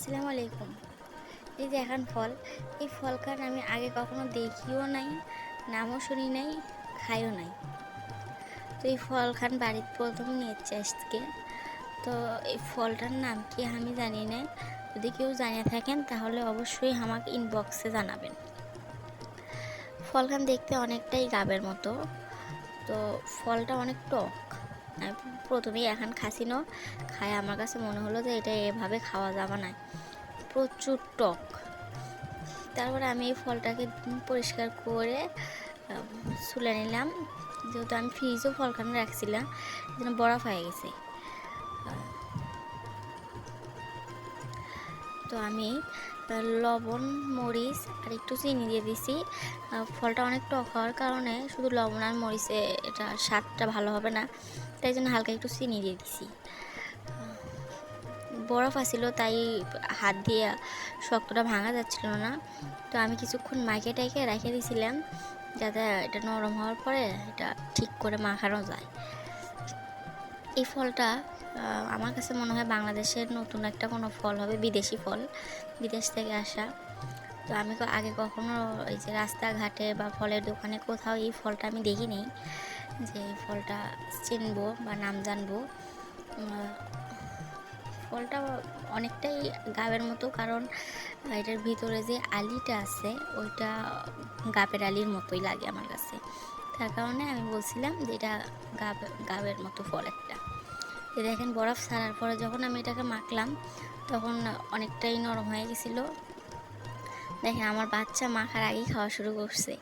আসসালামু আলাইকুম এই যে এখন ফল, এই ফল খান আমি আগে কখনো দেখিও নাই, নামও শুনি নাই, খাইও নাই। তো এই ফল খান বাড়িতে প্রথম নিয়েছে আজকে। তো এই ফলটার নাম কি আমি জানি না। যদি কেউ জানিয়ে থাকেন, তাহলে অবশ্যই আমাকে ইনবক্সে জানাবেন। ফল খান দেখতে অনেকটাই গাবের মতো। তো ফলটা অনেক টক। প্রথমেই এখন খাসিনো খায় আমার কাছে মনে হলো যে এটা এভাবে খাওয়া যাবে না। প্রচুর টক। তারপরে আমি এই ফলটাকে পরিষ্কার করে ছুলে নিলাম। যেহেতু আমি ফ্রিজও ফলখানে রাখছিলাম, যেন বরফ হয়ে গেছে। তো আমি লবণ, মরিচ আর একটু চিনি দিয়ে দিছি। ফলটা অনেক টক হওয়ার কারণে শুধু লবণ আর মরিচে এটা স্বাদটা ভালো হবে না। তাই জন্য হালকা একটু চিনি দিয়ে দিছি। বরফ আসছিল তাই হাত দিয়ে শক্তটা ভাঙা যাচ্ছিল না। তো আমি কিছুক্ষণ মাইকে টাইকে রেখে দিয়েছিলাম যাতে এটা নরম হওয়ার পরে এটা ঠিক করে মাখানো যায়। এই ফলটা আমার কাছে মনে হয় বাংলাদেশের নতুন একটা কোনো ফল হবে, বিদেশি ফল, বিদেশ থেকে আসা। তো আমি আগে কখনো এই যে রাস্তাঘাটে বা ফলের দোকানে কোথাও এই ফলটা আমি দেখিনি। যে ফলটা চিনবো বা নাম জানব। ফলটা অনেকটাই গাবের মতো কারণ এটার ভিতরে যে আলিটা আছে, ওইটা গাবের আলির মতোই লাগে আমার কাছে। তার কারণে আমি বলছিলাম যে এটা গাব, গাবের মতো ফল একটা। তো দেখেন বরফ ছাড়ার পরে যখন আমি এটাকে মাখলাম, তখন অনেকটাই নরম হয়ে গেছিল। দেখেন আমার বাচ্চা মাখার আগেই খাওয়া শুরু করছে।